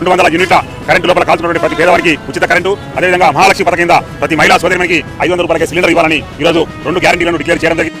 రెండు వందల యూనిట్ల కరెంటు లోపల కాల్చుకున్నటువంటి ప్రతి పేదవారికి ఉచిత కరెంటు అదేవిధంగా మహాలక్ష్మి పథకం కింద ప్రతి మహిళా సోదరికి ఐదు వందల రూపాయలకి సిలిండర్ ఇవ్వాలని ఈ రోజు రెండు గ్యారంటీలను డిక్లేర్ చేయడం జరిగింది.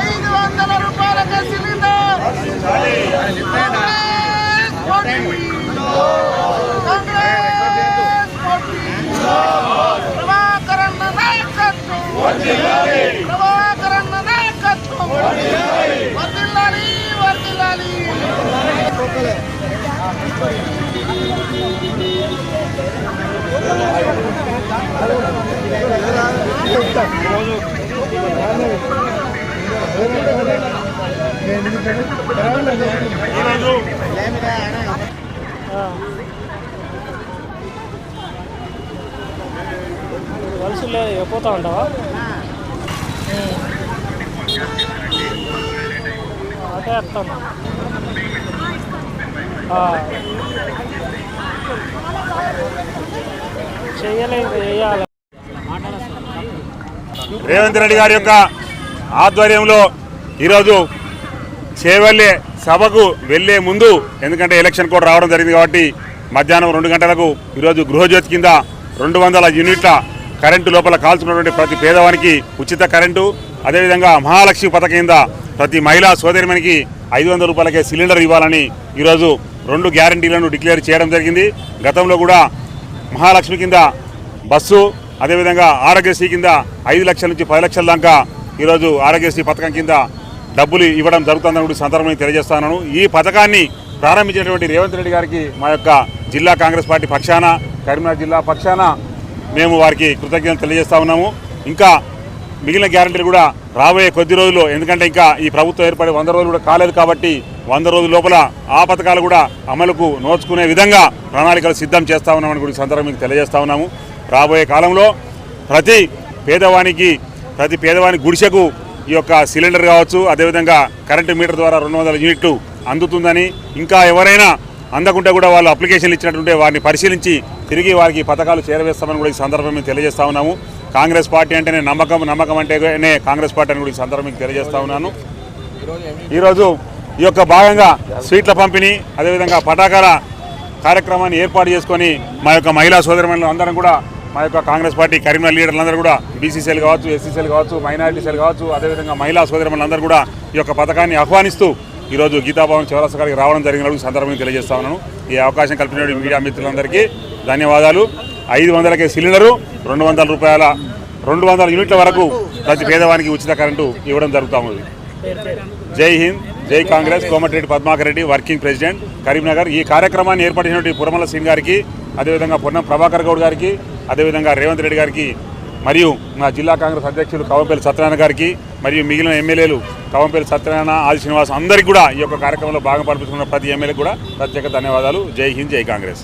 ఐదు వందల రూపాయలకే cylinder Congress party. Congress party. ప్రభాకరన్న నాయకత్వం ప్రభాకరన్న నాయకత్వం పోతా ఉంటావా? అటే వేయాలి. రేవంత్ రెడ్డి గారి యొక్క ఆధ్వర్యంలో ఈరోజు చేవల్లే సభకు వెళ్ళే ముందు ఎందుకంటే ఎలక్షన్ కూడా రావడం జరిగింది కాబట్టి మధ్యాహ్నం రెండు గంటలకు ఈరోజు గృహజ్యోతి కింద రెండు వందల యూనిట్ల కరెంటు లోపల కాల్చుకున్నటువంటి ప్రతి పేదవానికి ఉచిత కరెంటు అదేవిధంగా మహాలక్ష్మి పథకం కింద ప్రతి మహిళా సోదరిమనికి ఐదు వందల రూపాయలకే సిలిండర్ ఇవ్వాలని ఈరోజు రెండు గ్యారంటీలను డిక్లేర్ చేయడం జరిగింది. గతంలో కూడా మహాలక్ష్మి కింద బస్సు అదేవిధంగా ఆరోగ్యశ్రీ కింద ఐదు లక్షల నుంచి పది లక్షల దాకా ఈరోజు ఆరోగ్యశ్రీ పథకం కింద డబ్బులు ఇవ్వడం జరుగుతుందని కూడా సందర్భంగా తెలియజేస్తున్నాను ఈ పథకాన్ని ప్రారంభించినటువంటి రేవంత్ రెడ్డి గారికి మా యొక్క జిల్లా కాంగ్రెస్ పార్టీ పక్షాన కరీంనగర్ జిల్లా పక్షాన మేము వారికి కృతజ్ఞతలు తెలియజేస్తా ఉన్నాము. ఇంకా మిగిలిన గ్యారంటీలు కూడా రాబోయే కొద్ది రోజుల్లో ఎందుకంటే ఇంకా ఈ ప్రభుత్వం ఏర్పడి వంద రోజులు కూడా కాలేదు కాబట్టి వంద రోజుల లోపల ఆ పథకాలు కూడా అమలుకు నోచుకునే విధంగా ప్రణాళికలు సిద్ధం చేస్తా ఉన్నామని కూడా ఈ సందర్భం మీకు తెలియజేస్తా ఉన్నాము. రాబోయే కాలంలో ప్రతి పేదవానికి ప్రతి పేదవాని గుడిసెకు ఈ యొక్క సిలిండర్ కావచ్చు అదేవిధంగా కరెంటు మీటర్ ద్వారా రెండు వందల యూనిట్లు అందుతుందని ఇంకా ఎవరైనా అందకుంటే కూడా వాళ్ళు అప్లికేషన్లు ఇచ్చినట్టుంటే వారిని పరిశీలించి తిరిగి వారికి పథకాలు చేరవేస్తామని కూడా ఈ సందర్భం మేము తెలియజేస్తా ఉన్నాము. కాంగ్రెస్ పార్టీ అంటేనే నమ్మకం నమ్మకం అంటేనే కాంగ్రెస్ పార్టీ అని కూడా ఈ సందర్భం మీకు తెలియజేస్తా ఉన్నాను. ఈరోజు ఈ యొక్క భాగంగా స్వీట్ల పంపిణీ అదేవిధంగా పటాకాల కార్యక్రమాన్ని ఏర్పాటు చేసుకొని మా యొక్క మహిళా సోదరులు అందరం కూడా మా యొక్క కాంగ్రెస్ పార్టీ కరీంనగర్ లీడర్లందరూ కూడా బీసీసీఎల్ కావచ్చు ఎస్సీసీఎల్ కావచ్చు మైనారిటీసీఎల్ కావచ్చు అదేవిధంగా మహిళా సోదరులందరూ కూడా ఈ యొక్క పథకాన్ని ఆహ్వానిస్తూ ఈరోజు గీతాభవన్ చౌరస్తా గారికి రావడం జరిగిన సందర్భంగా తెలియజేస్తా ఉన్నాను. ఈ అవకాశం కల్పించిన మీడియా మిత్రులందరికీ ధన్యవాదాలు. ఐదు వందలకే సిలిండరు రెండు వందల రూపాయల రెండు వందల యూనిట్ల వరకు ప్రతి పేదవానికి ఉచిత కరెంటు ఇవ్వడం జరుగుతూ ఉంది జై హింద్ జై Congress. Komatireddy Padmakar Reddy working president. Karimnagar ఈ కార్యక్రమాన్ని ఏర్పడినటువంటి పురమల సింగ్ గారికి అదేవిధంగా పొన్నం ప్రభాకర్ గౌడ్ గారికి అదేవిధంగా రేవంత్ రెడ్డి గారికి మరియు మా జిల్లా కాంగ్రెస్ అధ్యక్షులు కవంపల్లి సత్యనారాయణ గారికి మరియు మిగిలిన ఎమ్మెల్యేలు కవంపేరు సత్యనారాయణ ఆది శ్రీనివాస్ అందరికీ కూడా ఈ యొక్క కార్యక్రమంలో భాగం పంపించుకున్న ప్రతి ఎమ్మెల్యేకి కూడా ప్రత్యేక ధన్యవాదాలు. జై హింద్ జై కాంగ్రెస్.